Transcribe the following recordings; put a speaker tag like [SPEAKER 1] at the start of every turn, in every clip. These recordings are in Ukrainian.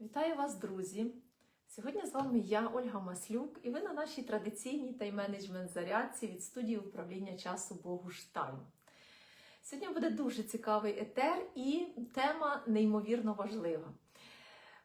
[SPEAKER 1] Вітаю вас, друзі! Сьогодні з вами я, Ольга Маслюк, і ви на нашій традиційній тайм-менеджмент зарядці від студії управління часу Богуштайм. Сьогодні буде дуже цікавий етер і тема неймовірно важлива.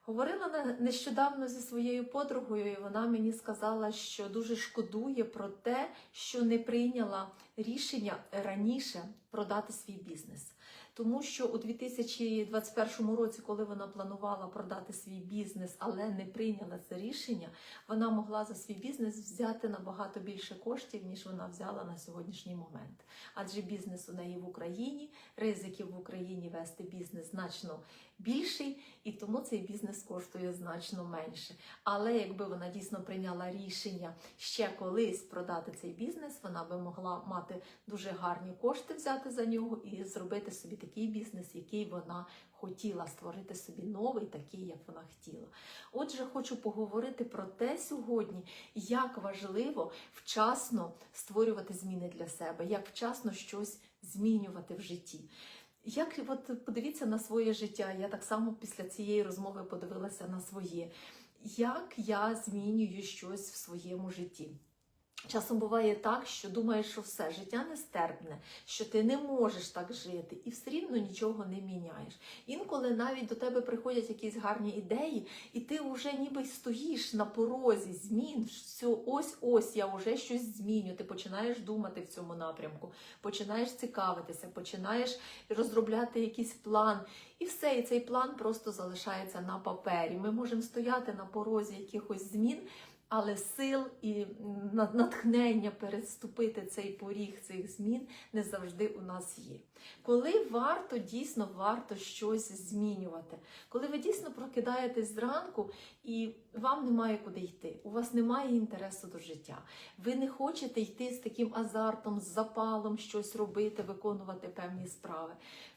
[SPEAKER 1] Говорила нещодавно зі своєю подругою, і вона мені сказала, що дуже шкодує про те, що не прийняла рішення раніше продати свій бізнес. Тому що у 2021 році, коли вона планувала продати свій бізнес, але не прийняла це рішення, вона могла за свій бізнес взяти набагато більше коштів, ніж вона взяла на сьогоднішній момент. Адже бізнес у неї в Україні, ризиків в Україні вести бізнес значно більший, і тому цей бізнес коштує значно менше. Але якби вона дійсно прийняла рішення ще колись продати цей бізнес, вона би могла мати дуже гарні кошти взяти за нього і зробити собі такий бізнес, який вона хотіла створити собі новий, такий, як вона хотіла. Отже, хочу поговорити про те сьогодні, як важливо вчасно створювати зміни для себе, як вчасно щось змінювати в житті. Як от подивіться на своє життя, я так само після цієї розмови подивилася на своє, як я змінюю щось в своєму житті. Часом буває так, що думаєш, що все життя нестерпне, що ти не можеш так жити, і все рівно нічого не міняєш. Інколи навіть до тебе приходять якісь гарні ідеї, і ти вже ніби стоїш на порозі змін. Все, ось ось я вже щось зміню. Ти починаєш думати в цьому напрямку, починаєш цікавитися, починаєш розробляти якийсь план. І все, і цей план просто залишається на папері. Ми можемо стояти на порозі якихось змін. Але сил і натхнення переступити цей поріг цих змін не завжди у нас є. Коли варто дійсно варто щось змінювати, коли ви дійсно прокидаєтесь зранку і вам немає куди йти, у вас немає інтересу до життя, ви не хочете йти з таким азартом, з запалом щось робити, виконувати певні справи.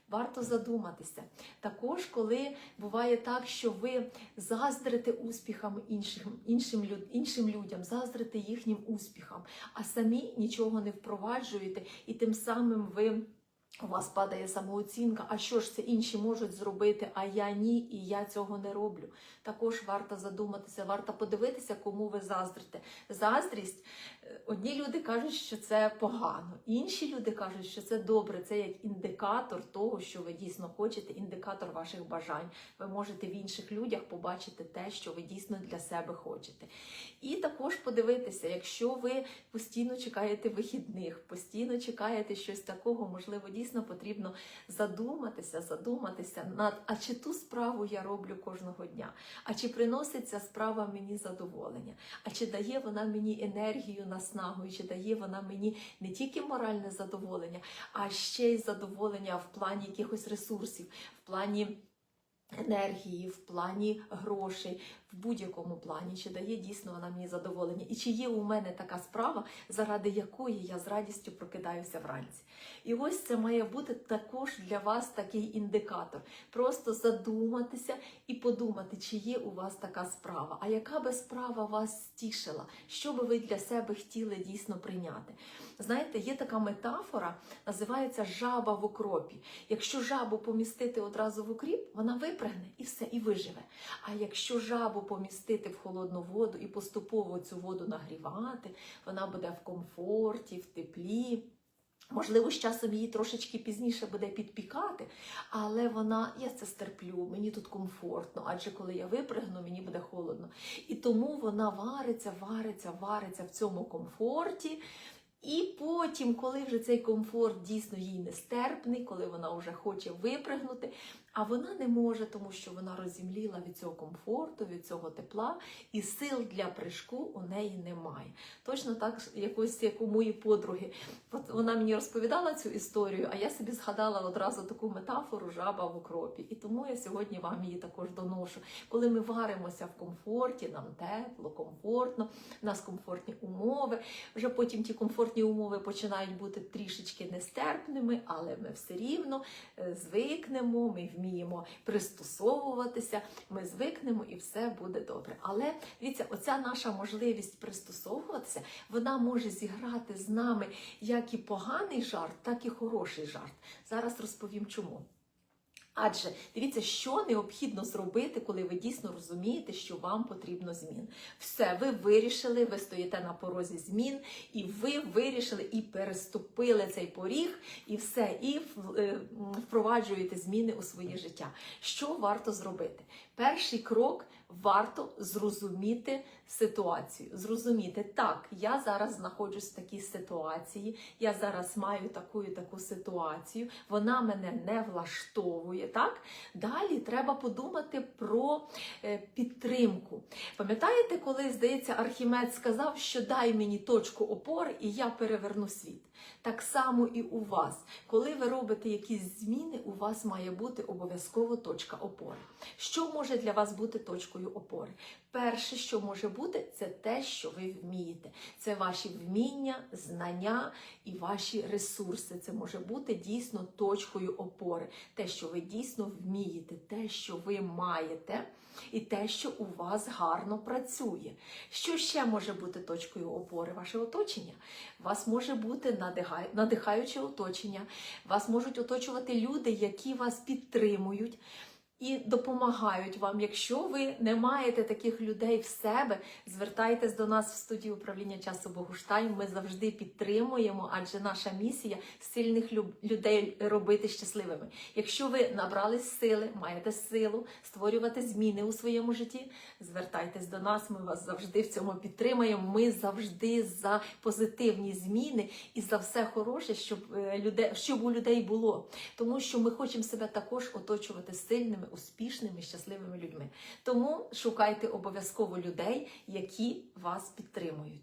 [SPEAKER 1] Варто задуматися. Також, коли буває так, що ви заздрите успіхам іншим, іншим, іншим людям, заздрите їхнім успіхам, а самі нічого не впроваджуєте, і тим самим ви. У вас падає самооцінка, а що ж це інші можуть зробити, а я ні, і я цього не роблю. Також варто задуматися, варто подивитися, кому ви заздрите. Заздрість, е, одні люди кажуть, що це погано, інші люди кажуть, що це добре. Це як індикатор того, що ви дійсно хочете, індикатор ваших бажань. Ви можете в інших людях побачити те, що ви дійсно для себе хочете. І також подивитися, якщо ви постійно чекаєте вихідних, постійно чекаєте щось такого, можливо, дійсно потрібно задуматися, задуматися над а чи ту справу я роблю кожного дня, а чи приносить ця справа мені задоволення, а чи дає вона мені енергію, наснагу, і чи дає вона мені не тільки моральне задоволення, а ще й задоволення в плані якихось ресурсів, в плані. Енергії, в плані грошей, в будь-якому плані, чи дає дійсно вона мені задоволення, і чи є у мене така справа, заради якої я з радістю прокидаюся вранці. І ось це має бути також для вас такий індикатор. Просто задуматися і подумати, чи є у вас така справа, а яка би справа вас стішила, що би ви для себе хотіли дійсно прийняти. Знаєте, є така метафора, називається жаба в окропі. Якщо жабу помістити одразу в окріп, вона випригне і все, і виживе. А якщо жабу помістити в холодну воду і поступово цю воду нагрівати, вона буде в комфорті, в теплі. Можливо, з часом її трошечки пізніше буде підпікати, але вона, я це стерплю, мені тут комфортно, адже коли я випригну, мені буде холодно. І тому вона вариться, вариться, вариться в цьому комфорті. І потім, коли вже цей комфорт дійсно їй нестерпний, коли вона вже хоче випригнути, а вона не може, тому що вона розімліла від цього комфорту, від цього тепла, і сил для прыжку у неї немає. Точно так, якось як у моїй подруги. От вона мені розповідала цю історію, а я собі згадала одразу таку метафору жаба в окропі. І тому я сьогодні вам її також доношу. Коли ми варимося в комфорті, нам тепло, комфортно, у нас комфортні умови. Вже потім ті комфортні умови починають бути трішечки нестерпними, але ми все рівно е, звикнемо, ми вміємо пристосовуватися, ми звикнемо і все буде добре. Але дивіться, оця наша можливість пристосовуватися, вона може зіграти з нами як і поганий жарт, так і хороший жарт. Зараз розповім чому. Адже дивіться, що необхідно зробити, коли ви дійсно розумієте, що вам потрібно змін. Все, ви вирішили, ви стоїте на порозі змін, і ви вирішили і переступили цей поріг, і все, і е, впроваджуєте зміни у своє життя. Що варто зробити? Перший крок варто зрозуміти ситуацію. Зрозуміти, так, я зараз знаходжусь в такій ситуації, я зараз маю таку і таку ситуацію, вона мене не влаштовує. Так? Далі треба подумати про е, підтримку. Пам'ятаєте, коли, здається, Архімед сказав, що дай мені точку опори, і я переверну світ. Так само і у вас. Коли ви робите якісь зміни, у вас має бути обов'язково точка опори. Що може для вас бути точкою опори? Перше, що може бути, це те, що ви вмієте. Це ваші вміння, знання і ваші ресурси. Це може бути дійсно точкою опори. Те, що ви дійсно вмієте, те, що ви маєте, і те, що у вас гарно працює. Що ще може бути точкою опори? Ваше оточення. Вас може бути надихаюче оточення, вас можуть оточувати люди, які вас підтримують. І допомагають вам. Якщо ви не маєте таких людей в себе, звертайтесь до нас в студію управління часу Богуштайм. Ми завжди підтримуємо, адже наша місія сильних людей робити щасливими. Якщо ви набрались сили, маєте силу створювати зміни у своєму житті, звертайтесь до нас. Ми вас завжди в цьому підтримаємо. Ми завжди за позитивні зміни і за все хороше, щоб е, людей, щоб у людей було. Тому що ми хочемо себе також оточувати сильними, успішними, щасливими людьми. Тому шукайте обов'язково людей, які вас підтримують.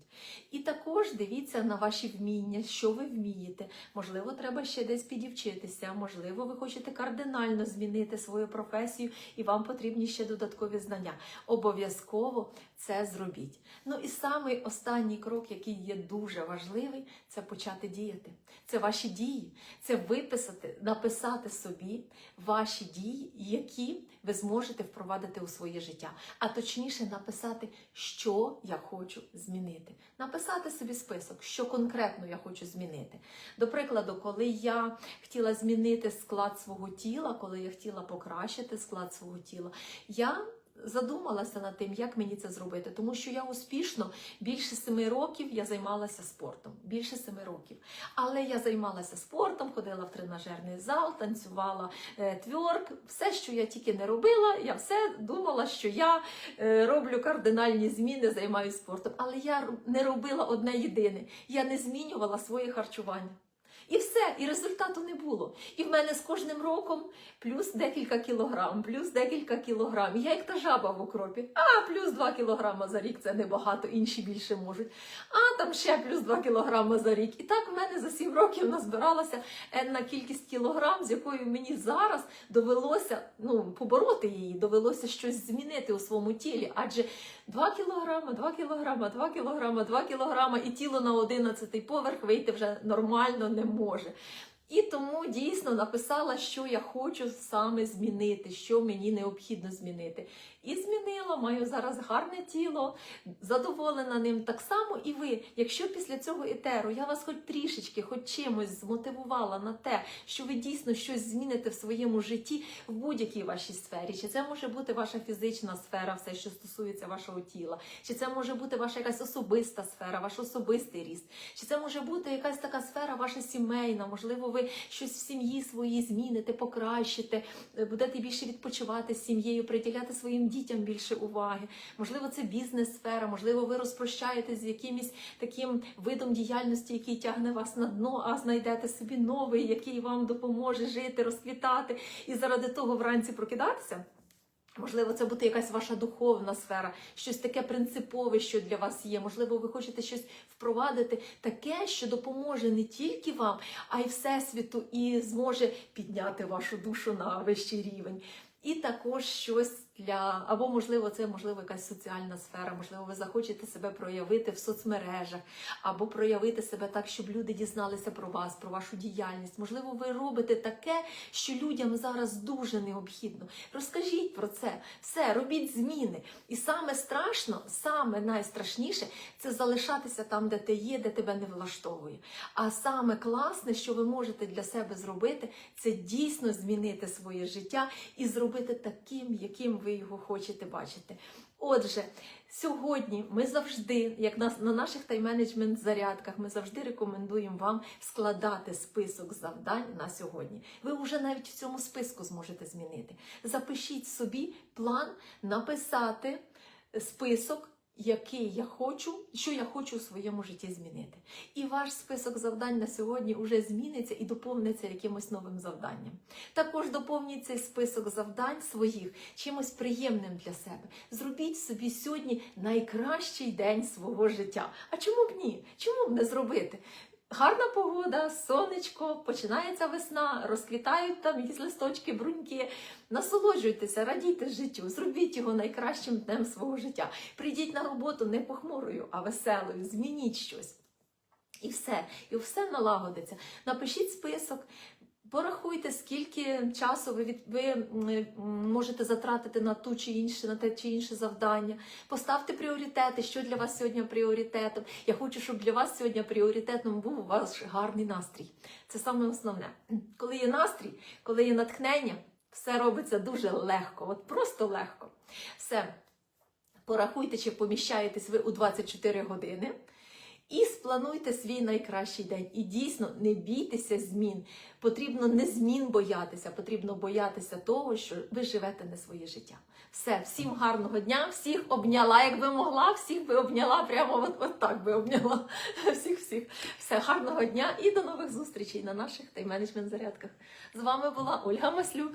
[SPEAKER 1] І також дивіться на ваші вміння, що ви вмієте. Можливо, треба ще десь підівчитися, можливо, ви хочете кардинально змінити свою професію, і вам потрібні ще додаткові знання. Обов'язково це зробіть. Ну і самий останній крок, який є дуже важливий, це почати діяти. Це ваші дії, це виписати, написати собі ваші дії, які ви зможете впровадити у своє життя. А точніше написати, що я хочу змінити. Написати собі список, що конкретно я хочу змінити. До прикладу, коли я хотіла змінити склад свого тіла, коли я хотіла покращити склад свого тіла, я задумалася над тим, як мені це зробити, тому що я успішно більше семи років я займалася спортом. Більше семи років. Але я займалася спортом, ходила в тренажерний зал, танцювала е, тверк. Все, що я тільки не робила, я все думала, що я е, роблю кардинальні зміни, займаюся спортом. Але я не робила одне єдине: я не змінювала своє харчування. І все, і результату не було. І в мене з кожним роком плюс декілька кілограм, плюс декілька кілограм. Я як та жаба в окропі. А плюс 2 кілограма за рік це небагато, інші більше можуть. А там ще плюс 2 кілограми за рік. І так в мене за 7 років назбиралася енна кількість кілограм, з якою мені зараз довелося ну, побороти її, довелося щось змінити у своєму тілі. Адже 2 кілограма, 2 кілограма, 2 кілограма, 2 кілограма, і тіло на 11 поверх вийти вже нормально не може. І тому дійсно написала, що я хочу саме змінити, що мені необхідно змінити. І змінила, маю зараз гарне тіло, задоволена ним. Так само і ви, якщо після цього етеру я вас хоч трішечки, хоч чимось змотивувала на те, що ви дійсно щось зміните в своєму житті в будь-якій вашій сфері, чи це може бути ваша фізична сфера, все, що стосується вашого тіла, чи це може бути ваша якась особиста сфера, ваш особистий ріст, чи це може бути якась така сфера, ваша сімейна, можливо, ви щось в сім'ї своїй зміните, покращите, е, будете більше відпочивати з сім'єю, приділяти своїм дітям більше уваги. Можливо, це бізнес-сфера, можливо, ви розпрощаєтесь з якимось таким видом діяльності, який тягне вас на дно, а знайдете собі новий, який вам допоможе жити, розквітати і заради того вранці прокидатися. Можливо, це буде якась ваша духовна сфера, щось таке принципове, що для вас є. Можливо, ви хочете щось впровадити, таке, що допоможе не тільки вам, а й всесвіту, і зможе підняти вашу душу на вищий рівень. І також щось для або можливо це можливо якась соціальна сфера, можливо, ви захочете себе проявити в соцмережах, або проявити себе так, щоб люди дізналися про вас, про вашу діяльність. Можливо, ви робите таке, що людям зараз дуже необхідно. Розкажіть про це, все, робіть зміни. І саме страшно, саме найстрашніше це залишатися там, де ти є, де тебе не влаштовує. А саме класне, що ви можете для себе зробити, це дійсно змінити своє життя і зробити таким, яким ви його хочете бачити. Отже, сьогодні ми завжди, як нас на наших тайм-менеджмент зарядках, ми завжди рекомендуємо вам складати список завдань на сьогодні. Ви вже навіть в цьому списку зможете змінити. Запишіть собі план написати список. Який я хочу, що я хочу у своєму житті змінити. І ваш список завдань на сьогодні вже зміниться і доповниться якимось новим завданням. Також доповніть цей список завдань своїх чимось приємним для себе. Зробіть собі сьогодні найкращий день свого життя. А чому б ні? Чому б не зробити? Гарна погода, сонечко, починається весна, розквітають там якісь листочки, бруньки. Насолоджуйтеся, радійте життю, зробіть його найкращим днем свого життя. Прийдіть на роботу не похмурою, а веселою, змініть щось. І все, і все налагодиться. Напишіть список, порахуйте, скільки часу ви, від, ви можете затратити на ту чи інше, на те чи інше завдання. Поставте пріоритети, що для вас сьогодні пріоритетом. Я хочу, щоб для вас сьогодні пріоритетом був ваш гарний настрій. Це саме основне. Коли є настрій, коли є натхнення, все робиться дуже легко, от просто легко. Все. Порахуйте, чи поміщаєтесь ви у 24 години. І сплануйте свій найкращий день. І дійсно не бійтеся змін. Потрібно не змін боятися, потрібно боятися того, що ви живете не своє життя. Все, всім гарного дня, всіх обняла, якби могла, всіх би обняла, прямо от, от так би обняла. Всіх, всіх. Все, гарного дня і до нових зустрічей на наших тайм-менеджмент зарядках. З вами була Ольга Маслюк.